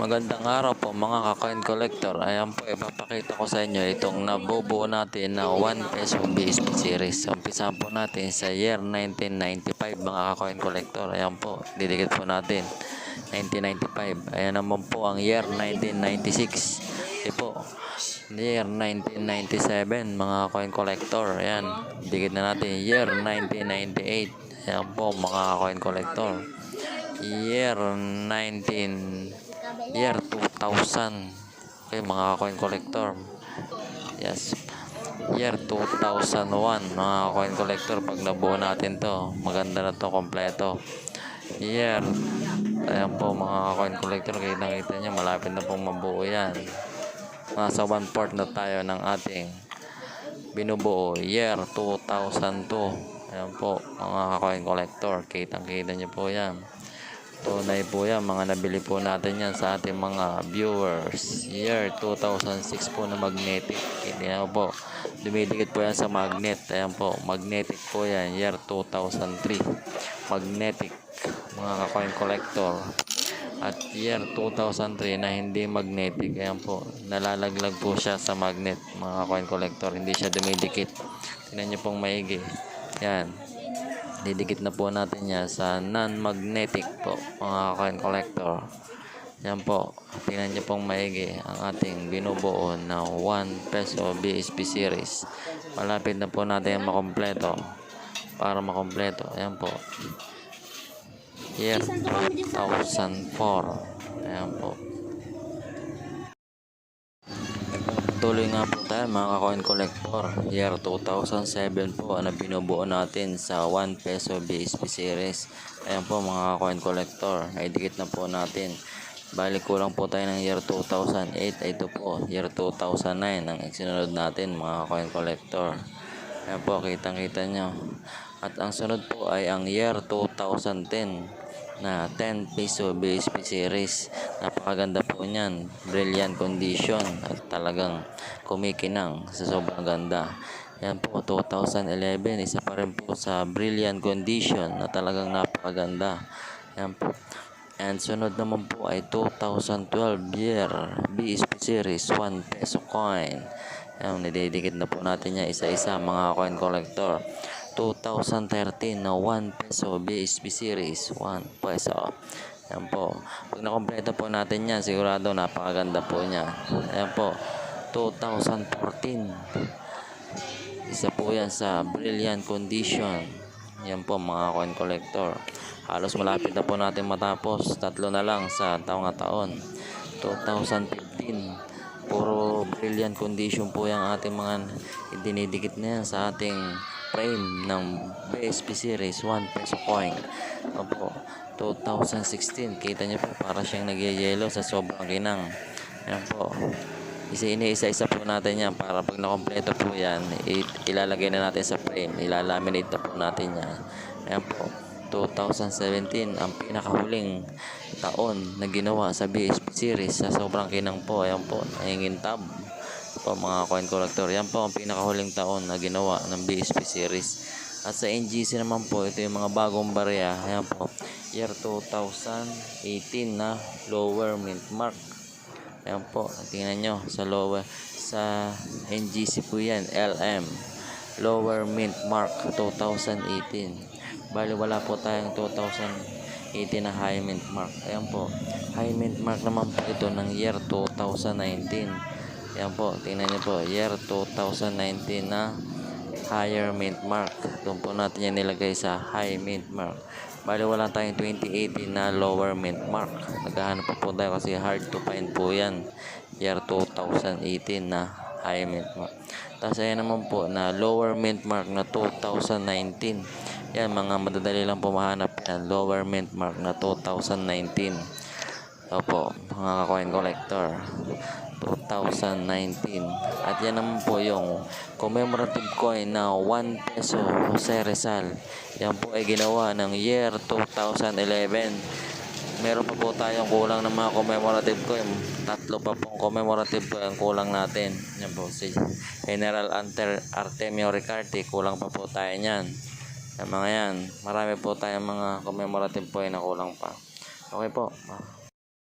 Magandang araw po mga ka-coin collector. Ayan po, ipapakita ko sa inyo itong nabubuo natin na 1 peso BSP series. Umpisahan po natin sa year 1995 mga ka-coin collector. Ayan po, didikit po natin. 1995. Ayan naman po ang year 1996. Ito po, year 1997 mga coin collector. Ayan, dikit na natin. Year 1998. Ayan po mga coin collector. Year 19 year 2000 okay mga coin collector. Yes. Year 2001 mga coin collector pag nabuo natin to maganda na to kompleto. Year ayan po mga coin collector kita kita nyo malapit na pong mabuo yan. Nasa one fourth na tayo ng ating binubuo. Year 2002 ayan po mga coin collector kitang kita nyo po yan Tunay po yan, mga nabili po natin yan sa ating mga viewers. Year 2006 po na magnetic. Hindi na po. Dumidikit po yan sa magnet. Ayan po, magnetic po yan. Year 2003. Magnetic. Mga ka-coin collector. At year 2003 na hindi magnetic. Ayan po, nalalaglag po siya sa magnet. Mga coin collector. Hindi siya dumidikit. Tingnan niyo pong maigi. Yan didikit na po natin yan sa non-magnetic po mga coin collector. Yan po tingnan nyo pong maigi ang ating binubuo na 1 peso BSP series. Malapit na po natin makompleto para makompleto. Yan po. Year 2004 ayan po Tuloy nga po tayo mga coin collector. Year 2007 po ang binubuo natin sa 1 peso BSP series. Ayan po mga coin collector. Naidikit na po natin. Balik kulang po tayo ng year 2008. Ito po, year 2009 ang sinunod natin mga coin collector. Ayan po, kitang kita nyo. At ang sunod po ay ang year 2010 na 10 peso BSP series. Napakaganda po niyan. Brilliant condition at talagang kumikinang sa sobrang ganda. Yan po, 2011. Isa pa rin po sa brilliant condition na talagang napakaganda. Yan po. And sunod naman po ay 2012 year BSP series 1 peso coin. Yan, nididikit na po natin yan isa-isa mga coin collector. 2013 na 1 peso BSP series 1 peso. Yan po. Pag nakompleto po natin yan sigurado napakaganda po niya. Yan po. 2014 isa po yan sa brilliant condition. Yan po mga coin collector. Halos malapit na po natin matapos. Tatlo na lang sa taong taon. 2015 puro brilliant condition po yung ating mga dinidikit na yan sa ating frame ng BSP series 1 peso coin. Opo 2016 kita niyo po para siyang nagyayelo sa sobrang kinang yan po. Isa isa-isa po natin yan para pag nakompleto po yan ilalagay na natin sa frame. Ilalaminate na po natin yan. Yan po. 2017 ang pinakahuling taon na ginawa sa BSP series sa sobrang kinang po. Ayan po nahingin tab po mga coin collector. Yan po ang pinakahuling taon na ginawa ng BSP series. At sa NGC naman po, ito yung mga bagong barya. Ayan po, year 2018 na lower mint mark. Ayan po, tingnan nyo sa lower, sa NGC po yan, LM. Lower mint mark 2018. Bali wala po tayong 2018 na high mint mark. Ayan po, high mint mark naman po ito ng year 2019. Yan po, tingnan niyo po, year 2019 na higher mint mark. Doon po natin yan nilagay sa high mint mark. Bali wala tayong 2018 na lower mint mark. Naghahanap pa po tayo kasi hard to find po yan. Year 2018 na high mint mark. Tapos ayan naman po na lower mint mark na 2019. Yan, mga madadali lang po mahanap yan. Lower mint mark na 2019. Opo, mga coin collector. 2019. At yan naman po yung commemorative coin na 1 peso Jose Rizal. Yan po ay ginawa ng year 2011. Meron pa po tayong kulang ng mga commemorative coin. Tatlo pa pong commemorative coin ang kulang natin. Yan po si General Ante Artemio Ricarte. Kulang pa po tayo niyan. Yan mga yan. Marami po tayong mga commemorative coin na kulang pa. Okay po.